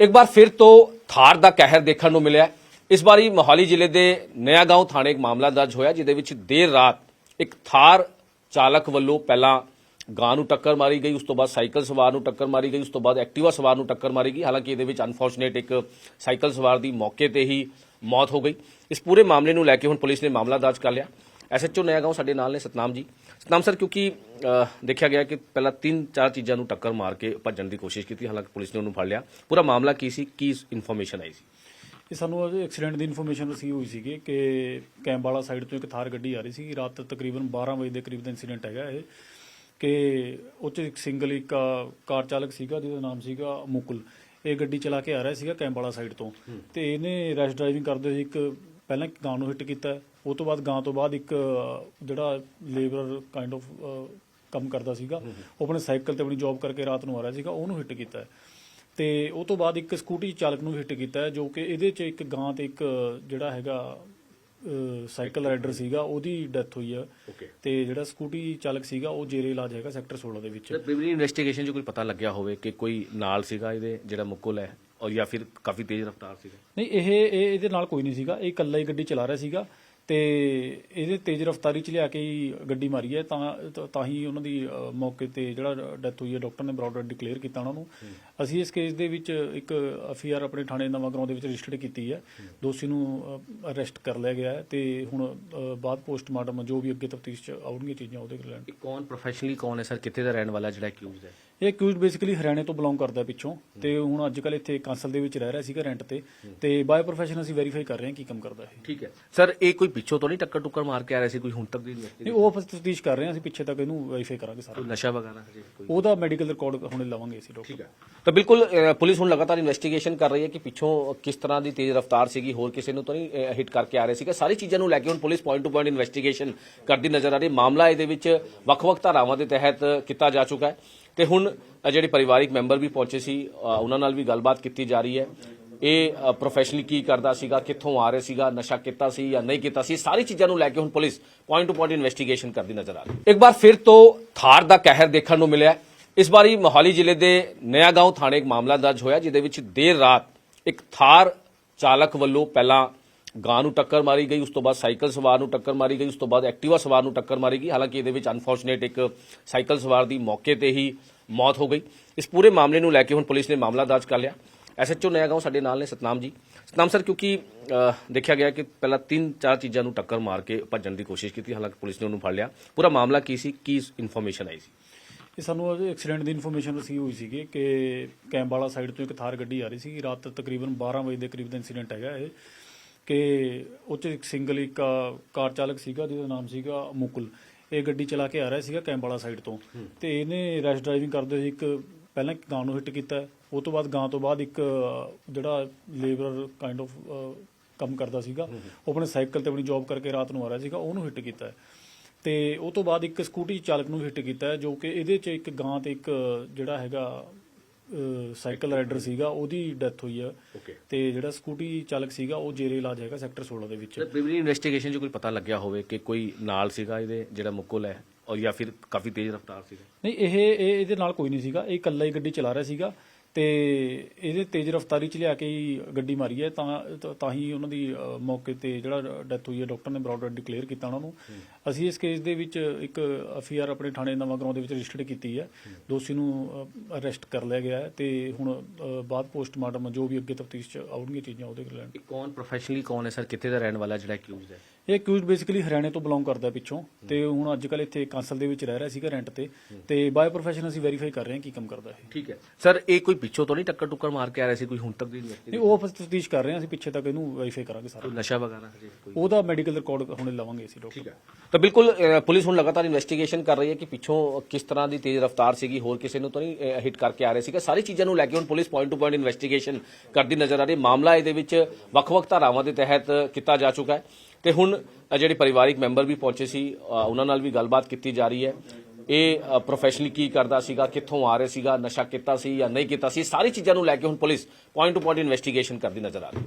ਇੱਕ ਵਾਰ ਫਿਰ ਤੋਂ ਥਾਰ ਦਾ ਕਹਿਰ ਦੇਖਣ ਨੂੰ ਮਿਲਿਆ। ਇਸ ਵਾਰੀ ਮੋਹਾਲੀ ਜ਼ਿਲ੍ਹੇ ਦੇ ਨਿਆਗਾਉਂ ਥਾਣੇ ਇੱਕ ਮਾਮਲਾ ਦਰਜ ਹੋਇਆ, ਜਿਹਦੇ ਵਿੱਚ ਦੇਰ ਰਾਤ ਇੱਕ ਥਾਰ ਚਾਲਕ ਵੱਲੋਂ ਪਹਿਲਾਂ ਗਾਂ ਨੂੰ ਟੱਕਰ ਮਾਰੀ ਗਈ, ਉਸ ਤੋਂ ਬਾਅਦ ਸਾਈਕਲ ਸਵਾਰ ਨੂੰ ਟੱਕਰ ਮਾਰੀ ਗਈ, ਉਸ ਤੋਂ ਬਾਅਦ ਐਕਟਿਵਾ ਸਵਾਰ ਨੂੰ ਟੱਕਰ ਮਾਰੀ ਗਈ। ਹਾਲਾਂਕਿ ਇਹਦੇ ਵਿੱਚ ਅਨਫੋਰਚੂਨੇਟ ਇੱਕ ਸਾਈਕਲ ਸਵਾਰ ਦੀ ਮੌਕੇ ਤੇ ਹੀ ਮੌਤ ਹੋ ਗਈ। ਇਸ ਪੂਰੇ ਮਾਮਲੇ ਨੂੰ ਲੈ ਕੇ ਹੁਣ ਪੁਲਿਸ ਨੇ ਮਾਮਲਾ ਦਰਜ ਕਰ ਲਿਆ। ਐਸਐਚਓ ਨਿਆਗਾਉਂ ਸਾਡੇ ਨਾਲ ਨੇ ਸਤਨਾਮ ਜੀ ਸਤਨਾਮ ਸਰ ਕਿਉਂਕਿ ਦੇਖਿਆ ਗਿਆ ਕਿ ਪਹਿਲਾਂ ਤਿੰਨ ਚਾਰ ਚੀਜ਼ਾਂ ਨੂੰ ਟੱਕਰ ਮਾਰ ਕੇ ਭੱਜਣ ਦੀ ਕੋਸ਼ਿਸ਼ ਕੀਤੀ ਹਾਲਾਂਕਿ ਪੁਲਿਸ ਨੇ ਉਹਨੂੰ ਫੜ ਲਿਆ ਪੂਰਾ ਮਾਮਲਾ ਕੀ ਸੀ ਕੀ ਇਨਫੋਰਮੇਸ਼ਨ ਆਈ ਸੀ ਇਹ ਸਾਨੂੰ ਅੱਜ ਐਕਸੀਡੈਂਟ ਦੀ ਇਨਫੋਰਮੇਸ਼ਨ ਰਿਸੀਵ ਹੋਈ ਸੀਗੀ ਕਿ ਕੈਂਬਾਲਾ ਸਾਈਡ ਤੋਂ ਇੱਕ ਥਾਰ ਗੱਡੀ ਆ ਰਹੀ ਸੀ ਰਾਤ ਤਕਰੀਬਨ 12 ਵਜੇ ਦੇ ਕਰੀਬ ਦਾ ਇਨਸੀਡੈਂਟ ਹੈਗਾ ਇਹ ਕਿ ਉਹ 'ਚ ਇੱਕ ਸਿੰਗਲ ਇੱਕ ਕਾਰ ਚਾਲਕ ਸੀਗਾ ਜਿਹਦਾ ਨਾਮ ਸੀਗਾ ਮੁਕੁਲ ਇਹ ਗੱਡੀ ਚਲਾ ਕੇ ਆ ਰਿਹਾ ਸੀਗਾ ਕੈਂਬਾਲਾ ਸਾਈਡ ਤੋਂ ਤੇ ਇਹਨੇ ਰੈਸ਼ ਡਰਾਈਵਿੰਗ ਕਰਦੇ ਹੋਏ ਇੱਕ ਪਹਿਲਾਂ ਇੱਕ ਗਾਂ ਨੂੰ ਹਿੱਟ ਕੀਤਾ ਉਹ ਤੋਂ ਬਾਅਦ ਗਾਂ ਤੋਂ ਬਾਅਦ ਇੱਕ ਜਿਹੜਾ ਲੇਬਰਰ ਕਾਈਂਡ ਆਫ ਕੰਮ ਕਰਦਾ ਸੀਗਾ ਉਹ ਆਪਣੇ ਸਾਈਕਲ ਤੇ ਆਪਣੀ ਜੌਬ ਕਰਕੇ ਰਾਤ ਨੂੰ ਆ ਰਿਹਾ ਸੀਗਾ ਉਹਨੂੰ ਹਿੱਟ ਕੀਤਾ। ਹੈ। ਤੇ ਉਹ ਤੋਂ ਬਾਅਦ ਇੱਕ ਸਕੂਟੀ ਚਾਲਕ ਨੂੰ ਹਿੱਟ ਕੀਤਾ ਹੈ, ਜੋ ਕਿ ਇਹਦੇ 'ਚ ਇੱਕ ਗਾਂ ਤੇ ਇੱਕ ਜਿਹੜਾ ਹੈਗਾ ਸਾਈਕਲ ਰਾਈਡਰ ਸੀਗਾ ਉਹਦੀ ਡੈਥ ਹੋਈ ਹੈ ਤੇ ਜਿਹੜਾ ਸਕੂਟੀ ਚਾਲਕ ਸੀਗਾ ਉਹ ਜੇਰੇ ਇਲਾਜ ਹੈਗਾ ਸੈਕਟਰ 16 ਦੇ ਵਿੱਚ। ਸਰ ਪ੍ਰੀਲਿਮਿਨਰੀ ਇਨਵੈਸਟੀਗੇਸ਼ਨ 'ਚ ਕੋਈ ਪਤਾ ਲੱਗਿਆ ਹੋਵੇ ਕਿ ਕੋਈ ਨਾਲ ਸੀਗਾ ਇਹਦੇ ਜਿਹੜਾ ਮੁਕੁਲ ਹੈ? ਔਰ ਜਾਂ ਫਿਰ ਕਾਫੀ ਤੇਜ਼ ਰਫ਼ਤਾਰ ਸੀਗਾ। ਨਹੀਂ ਇਹ ਇਹ ਇਹਦੇ ਨਾਲ ਕੋਈ ਨਹੀਂ ਸੀਗਾ। ਇਹ ਇਕੱਲਾ ਹੀ ਗੱਡੀ ਚਲਾ ਰਿਹਾ ਸੀਗਾ ਤੇ ਇਹਦੇ ਤੇਜ਼ ਰਫ਼ਤਾਰੀ ਚ ਲਿਆ ਕੇ ਹੀ ਗੱਡੀ ਮਾਰੀ ਹੈ। ਤਾਂ ਤਾਂ- ਤਾਂ ਹੀ ਉਹਨਾਂ ਦੀ ਅ, ਮੌਕੇ ਤੇ ਜਿਹੜਾ ਡੈਥ ਹੋਈ ਹੈ ਡਾਕਟਰ ਨੇ ਬਰਾਡਰ ਡਿਕਲੇਅਰ ਕੀਤਾ ਉਹਨਾਂ ਨੂੰ। ਅਸੀਂ ਇਸ ਕੇਸ ਦੇ ਵਿੱਚ ਇੱਕ ਐਫਆਰ ਆਪਣੇ ਥਾਣੇ ਨਵਾਂ ਗਰਾਉਂ ਦੇ ਵਿੱਚ ਰਜਿਸਟਰਡ ਕੀਤੀ ਹੈ। ਦੋਸ਼ੀ ਨੂੰ ਅਰੈਸਟ ਕਰ ਲਿਆ ਗਿਆ ਹੈ ਤੇ ਹੁਣ ਅ, ਬਾਅਦ ਪੋਸਟਮਾਰਟਮ ਜੋ ਵੀ ਅੱਗੇ ਤਫਤੀਸ਼ ਚ ਆਉਣਗੀਆਂ ਚੀਜ਼ਾਂ ਉਹਦੇ ਰਿਲੇਟਡ ਇਹ ਕੌਣ ਪ੍ਰੋਫੈਸ਼ਨਲੀ ਕੌਣ ਹੈ ਸਰ? ਕਿੱਥੇ ਦਾ ਰਹਿਣ ਵਾਲਾ ਜਿਹੜਾ ਅਕਿਊਜ਼ਡ ਹੈ? ਇਹ ਅਕਿਊਜ਼ਡ ਬੇਸਿਕਲੀ ਹਰਿਆਣੇ ਤੋਂ ਬਿਲੋਂਗ ਕਰਦਾ ਪਿੱਛੋਂ ਤੇ ਹੁਣ ਅੱਜ ਕੱਲ ਇੱਥੇ ਕਾਂਸਲ ਦੇ ਵਿੱਚ ਰਹਿ ਰਿਹਾ ਸੀਗਾ ਰੈਂਟ ਤੇ ਤੇ ਬਾਇਓ ਪ੍ਰੋਫੈਸ਼ਨ ਅਸੀਂ ਵੈਰੀਫਾਈ ਕਰ ਰਹੇ ਹਾਂ ਕੀ ਕੰਮ ਕਰਦਾ ਇਹ। ਠੀਕ ਹੈ। ਸਰ ਇਹ ਕੋਈ ਪਿੱਛੋਂ ਤੋਂ ਨਹੀਂ ਟੱਕਰ ਟੁੱਕਰ ਮਾਰ ਕੇ ਆ ਰਿਹਾ ਸੀ ਕੋਈ ਹੁਣ ਤੱਕ ਦੀ ਨਹੀਂ ਉਹ ਤਫਤੀਸ਼ ਕਰ ਰਹੇ ਹਾਂ ਅਸੀਂ ਪਿੱਛੇ ਤੱਕ ਇਹਨੂੰ ਵੈਰੀਫਾਈ ਕਰਾਂਗੇ ਸਾਰਾ। ਕੋਈ ਨਸ਼ਾ ਵਗੈਰਾ ਹਜੇ ਕੋਈ ਉਹਦਾ ਮੈਡੀਕਲ ਰਿਕਾਰਡ ਹੁਣੇ ਲਵਾਂਗੇ ਅਸੀਂ ਡਾਕਟਰ ਠੀਕ ਹੈ। ਤਾਂ ਬਿਲਕੁਲ ਅ, ਪੁਲਿਸ ਹੁਣ ਲਗਾਤਾਰ ਇਨਵੈਸਟੀਗੇਸ਼ਨ ਕਰ ਰਹੀ ਹੈ ਕਿ ਪਿੱਛੋਂ ਕਿਸ ਤਰ੍ਹਾਂ ਦੀ ਤੇਜ਼ ਰਫ਼ਤਾਰ ਸੀਗੀ ਹੋਰ ਕਿਸੇ ਨੂੰ ਤਾਂ ਨਹੀਂ ਹਿੱਟ ਕਰਕੇ ਆ ਰਹੇ ਸੀਗਾ। ਸਾਰੀ ਚੀਜ਼ਾਂ ਨੂੰ ਲੈ ਕੇ ਹੁਣ police point to point investigation ਕਰਦੀ ਨਜ਼ਰ ਆ ਰਹੀ ਹੈ। ਮਾਮਲਾ ਇਹਦੇ ਵਿੱਚ ਵੱਖ-ਵੱਖ ਧਾਰਾਵਾਂ ਦੇ ਤਹਿਤ ਕੀਤਾ ਜਾ ਚੁੱਕਾ ਹੈ। ਤੇ ਹੁਣ ਜਿਹੜੇ ਪਰਿਵਾਰਿਕ ਮੈਂਬਰ ਵੀ ਪਹੁੰਚੇ ਸੀ ਉਹਨਾਂ ਨਾਲ ਵੀ ਗੱਲਬਾਤ ਕੀਤੀ ਜਾ ਰਹੀ ਹੈ। ਇਹ ਪ੍ਰੋਫੈਸ਼ਨਲੀ ਕੀ ਕਰਦਾ ਸੀਗਾ, ਕਿੱਥੋਂ ਆ ਰਿਹਾ ਸੀਗਾ, ਨਸ਼ਾ ਕੀਤਾ ਸੀ ਜਾਂ ਨਹੀਂ ਕੀਤਾ ਸੀ ਸਾਰੀ ਚੀਜ਼ਾਂ ਨੂੰ ਲੈ ਕੇ ਹੁਣ police point to point investigation ਕਰਦੀ ਨਜ਼ਰ ਆ ਰਹੀ ਹੈ। ਇੱਕ ਵਾਰ ਫਿਰ ਤੋਂ ਥਾਰ ਦਾ ਕਹਿਰ ਦੇਖਣ ਨੂੰ ਮਿਲਿਆ ਇਸ ਵਾਰੀ ਮੋਹਾਲੀ ਜ਼ਿਲ੍ਹੇ ਦੇ ਨਿਆ ਗਾਉਂ ਥਾਣੇ ਇੱਕ ਮਾਮਲਾ ਦਰਜ ਹੋਇਆ, ਜਿਹਦੇ ਵਿੱਚ ਦੇਰ ਰਾਤ ਇੱਕ ਥਾਰ ਚਾਲਕ ਵੱਲੋਂ ਪਹਿਲਾਂ ਗਾਂ ਨੂੰ ਟੱਕਰ ਮਾਰੀ ਗਈ, ਉਸ ਤੋਂ ਬਾਅਦ ਸਾਈਕਲ ਸਵਾਰ ਨੂੰ ਟੱਕਰ ਮਾਰੀ ਗਈ, ਉਸ ਤੋਂ ਬਾਅਦ ਐਕਟਿਵਾ ਸਵਾਰ ਨੂੰ ਟੱਕਰ ਮਾਰੀ ਗਈ। ਹਾਲਾਂਕਿ ਇਹਦੇ ਵਿੱਚ ਅਨਫੋਰਚੂਨੇਟ ਇੱਕ ਸਾਈਕਲ ਸਵਾਰ ਦੀ ਮੌਕੇ ਤੇ ਹੀ ਮੌਤ ਹੋ ਗਈ। ਇਸ ਪੂਰੇ ਮਾਮਲੇ ਨੂੰ ਲੈ ਕੇ ਹੁਣ ਪੁਲਿਸ ਨੇ ਮਾਮਲਾ ਦਰਜ ਕਰ ਲਿਆ। ਐਸਐਚਓ ਨਿਆਗਾਉਂ ਸਾਡੇ ਨਾਲ ਨੇ ਸਤਨਾਮ ਜੀ। ਸਤਨਾਮ ਸਰ, ਕਿਉਂਕਿ ਦੇਖਿਆ ਗਿਆ ਕਿ ਪਹਿਲਾਂ ਤਿੰਨ ਚਾਰ ਚੀਜ਼ਾਂ ਨੂੰ ਟੱਕਰ ਮਾਰ ਕੇ ਭੱਜਣ ਦੀ ਕੋਸ਼ਿਸ਼ ਕੀਤੀ, ਹਾਲਾਂਕਿ ਪੁਲਿਸ ਨੇ ਉਹਨੂੰ ਫੜ ਲਿਆ। ਪੂਰਾ ਮਾਮਲਾ ਕੀ ਸੀ? ਕੀ ਇਨਫੋਰਮੇਸ਼ਨ ਆਈ ਸੀ? ਇਹ ਸਾਨੂੰ ਅੱਜ ਐਕਸੀਡੈਂਟ ਦੀ ਇਨਫੋਰਮੇਸ਼ਨ ਰਿਸੀਵ ਹੋਈ ਸੀਗੀ ਕਿ ਕੈਂਪ ਵਾਲਾ ਸਾਈਡ ਤੋਂ ਇੱਕ ਥਾਰ ਗੱਡੀ ਆ ਰਹੀ ਸੀ ਰਾਤ ਤਕਰੀਬਨ 12 ਵਜੇ ਦੇ ਕਰੀਬ ਦਾ ਇਨਸੀਡੈਂਟ ਹੈਗਾ ਇਹ। ਕਿ ਉਹ 'ਚ ਇੱਕ ਸਿੰਗਲ ਇੱਕ ਕਾਰ ਚਾਲਕ ਸੀਗਾ ਜਿਹਦਾ ਨਾਮ ਸੀਗਾ ਮੁਕੁਲ। ਇਹ ਗੱਡੀ ਚਲਾ ਕੇ ਆ ਰਿਹਾ ਸੀਗਾ ਕੈਂਬਾਲਾ ਸਾਈਡ ਤੋਂ। ਤੇ ਇਹਨੇ ਰੈਸ਼ ਡਰਾਈਵਿੰਗ ਕਰਦੇ ਹੋਏ ਇੱਕ ਪਹਿਲਾਂ ਇੱਕ ਗਾਂ ਨੂੰ ਹਿੱਟ ਕੀਤਾ। ਉਹ ਤੋਂ ਬਾਅਦ ਗਾਂ ਤੋਂ ਬਾਅਦ ਇੱਕ ਜਿਹੜਾ ਲੇਬਰਰ ਕਾਈਂਡ ਆਫ ਕੰਮ ਕਰਦਾ ਸੀਗਾ। ਉਹ ਆਪਣੇ ਸਾਈਕਲ ਤੇ ਆਪਣੀ ਜੌਬ ਕਰਕੇ ਰਾਤ ਨੂੰ ਆ ਰਿਹਾ ਸੀਗਾ। ਉਹਨੂੰ ਹਿੱਟ ਕੀਤਾ। ਤੇ ਉਹ ਤੋਂ ਬਾਅਦ ਇੱਕ ਸਕੂਟੀ ਚਾਲਕ ਨੂੰ ਹਿੱਟ ਕੀਤਾ ਜੋ ਕਿ ਇਹਦੇ 'ਚ ਇੱਕ ਗਾਂ ਤੇ ਇੱਕ ਜਿਹੜਾ ਹੈਗਾ ਸਾਈਕਲ ਰਾਈਡਰ ਸੀਗਾ ਉਹਦੀ ਡੈਥ ਹੋਈ ਹੈ ਓਕੇ ਤੇ ਜਿਹੜਾ ਸਕੂਟੀ ਚਾਲਕ ਸੀਗਾ ਉਹ ਜੇਰੇ ਇਲਾਜ ਹੈਗਾ ਸੈਕਟਰ 16 ਦੇ ਵਿੱਚ। ਸਰ ਪ੍ਰੀਲਿਮਿਨਰੀ ਇਨਵੈਸਟੀਗੇਸ਼ਨ 'ਚ ਕੋਈ ਪਤਾ ਲੱਗਿਆ ਹੋਵੇ ਕਿ ਕੋਈ ਨਾਲ ਸੀਗਾ ਇਹਦੇ ਜਿਹੜਾ ਮੁਕੁਲ ਹੈ ਔਰ ਜਾਂ ਫਿਰ ਕਾਫੀ ਤੇਜ਼ ਰਫ਼ਤਾਰ ਸੀਗਾ? ਨਹੀਂ ਇਹ ਇਹ ਇਹਦੇ ਨਾਲ ਕੋਈ ਨਹੀਂ ਸੀਗਾ। ਇਹ ਇਕੱਲਾ ਹੀ ਗੱਡੀ ਚਲਾ ਰਿਹਾ ਸੀਗਾ। ਤੇ ਇਹਦੇ ਤੇਜ਼ ਰਫ਼ਤਾਰੀ ਚ ਲਿਆ ਕੇ ਹੀ ਗੱਡੀ ਮਾਰੀ ਹੈ ਤਾਂ ਤਾਂ- ਹੀ ਉਹਨਾਂ ਦੀ ਅ, ਮੌਕੇ ਤੇ ਜਿਹੜਾ ਡੈਥ ਹੋਈ ਹੈ ਡਾਕਟਰ ਨੇ ਬਰਾਡਰ ਡਿਕਲੇਅਰ ਕੀਤਾ ਉਹਨਾਂ ਨੂੰ। ਅਸੀਂ ਇਸ ਕੇਸ ਦੇ ਵਿੱਚ ਇੱਕ ਐਫਆਰ ਆਪਣੇ ਥਾਣੇ ਨਵਾਂ ਗਰਾਉਂ ਦੇ ਵਿੱਚ ਰਜਿਸਟਰਡ ਕੀਤੀ ਹੈ। ਦੋਸ਼ੀ ਨੂੰ ਅਰੈਸਟ ਕਰ ਲਿਆ ਗਿਆ ਹੈ ਤੇ ਹੁਣ ਅ, ਬਾਅਦ ਪੋਸਟਮਾਰਟਮ ਜੋ ਵੀ ਅੱਗੇ ਤਫਤੀਸ਼ ਚ ਆਉਣਗੀਆਂ ਚੀਜ਼ਾਂ ਉਹਦੇ ਇਹ ਕੌਣ ਪ੍ਰੋਫੈਸ਼ਨਲੀ ਕੌਣ ਹੈ ਸਰ? ਕਿੱਥੇ ਦਾ ਰਹਿਣ ਵਾਲਾ ਜਿਹੜਾ ਅਕਿਊਜ਼ਡ ਹੈ? ਇਹ ਅਕਿਊਜ਼ਡ ਬੇਸਿਕਲੀ ਹਰਿਆਣੇ ਤੋਂ ਬਿਲੋਂਗ ਕਰਦਾ ਪਿੱਛੋਂ ਤੇ ਹੁਣ ਅੱਜ ਕੱਲ ਇੱਥੇ ਕਾਂਸਲ ਦੇ ਵਿੱਚ ਰਹਿ ਰਿਹਾ ਸੀਗਾ ਰੈਂਟ ਤੇ ਤੇ ਬਾਇਓ ਪ੍ਰੋਫੈਸ਼ਨ ਅਸੀਂ ਵੈਰੀਫਾਈ ਕਰ ਰਹੇ ਹਾਂ ਕੀ ਕੰਮ ਕਰਦਾ ਇਹ। ਠੀਕ ਹੈ। ਸਰ ਇਹ ਕੋਈ ਪਿੱਛੋਂ ਤੋਂ ਨਹੀਂ ਟੱਕਰ ਟੁੱਕਰ ਮਾਰ ਕੇ ਆ ਰਿਹਾ ਸੀ ਕੋਈ ਹੁਣ ਤੱਕ ਦੀ ਨਹੀਂ ਉਹ ਤਫਤੀਸ਼ ਕਰ ਰਹੇ ਹਾਂ ਅਸੀਂ ਪਿੱਛੇ ਤੱਕ ਇਹਨੂੰ ਵੈਰੀਫਾਈ ਕਰਾਂਗੇ ਸਾਰਾ। ਕੋਈ ਨਸ਼ਾ ਵਗੈਰਾ ਹਜੇ ਕੋਈ? ਉਹਦਾ ਮੈਡੀਕਲ ਰਿਕਾਰਡ ਹੁਣੇ ਲਵਾਂਗੇ ਅਸੀਂ ਡਾਕਟਰ ਠੀਕ ਹੈ। ਤਾਂ ਬਿਲਕੁਲ ਅ, ਪੁਲਿਸ ਹੁਣ ਲਗਾਤਾਰ ਇਨਵੈਸਟੀਗੇਸ਼ਨ ਕਰ ਰਹੀ ਹੈ ਕਿ ਪਿੱਛੋਂ ਕਿਸ ਤਰ੍ਹਾਂ ਦੀ ਤੇਜ਼ ਰਫ਼ਤਾਰ ਸੀਗੀ ਹੋਰ ਕਿਸੇ ਨੂੰ ਤਾਂ ਨਹੀਂ ਹਿੱਟ ਕਰਕੇ ਆ ਰਹੇ ਸੀਗਾ। ਸਾਰੀ ਚੀਜ਼ਾਂ ਨੂੰ ਲੈ ਕੇ ਹੁਣ police point to point investigation ਕਰਦੀ ਨਜ਼ਰ ਆ ਰਹੀ ਹੈ। ਮਾਮਲਾ ਇਹਦੇ ਵਿੱਚ ਵੱਖ-ਵੱਖ ਧਾਰਾਵਾਂ ਦੇ ਤਹਿਤ ਕੀਤਾ ਜਾ ਚੁੱਕਾ ਹੈ। ਤੇ ਹੁਣ ਜਿਹੜੇ ਪਰਿਵਾਰਿਕ ਮੈਂਬਰ ਵੀ ਪਹੁੰਚੇ ਸੀ ਉਹਨਾਂ ਨਾਲ ਵੀ ਗੱਲਬਾਤ ਕੀਤੀ ਜਾ ਰਹੀ ਹੈ। ਇਹ ਪ੍ਰੋਫੈਸ਼ਨਲੀ ਕੀ ਕਰਦਾ ਸੀਗਾ, ਕਿੱਥੋਂ ਆ ਰਿਹਾ ਸੀਗਾ, ਨਸ਼ਾ ਕੀਤਾ ਸੀ ਜਾਂ ਨਹੀਂ ਕੀਤਾ ਸੀ ਸਾਰੀ ਚੀਜ਼ਾਂ ਨੂੰ ਲੈ ਕੇ ਹੁਣ police point to point investigation ਕਰਦੀ ਨਜ਼ਰ ਆ ਰਹੀ ਹੈ।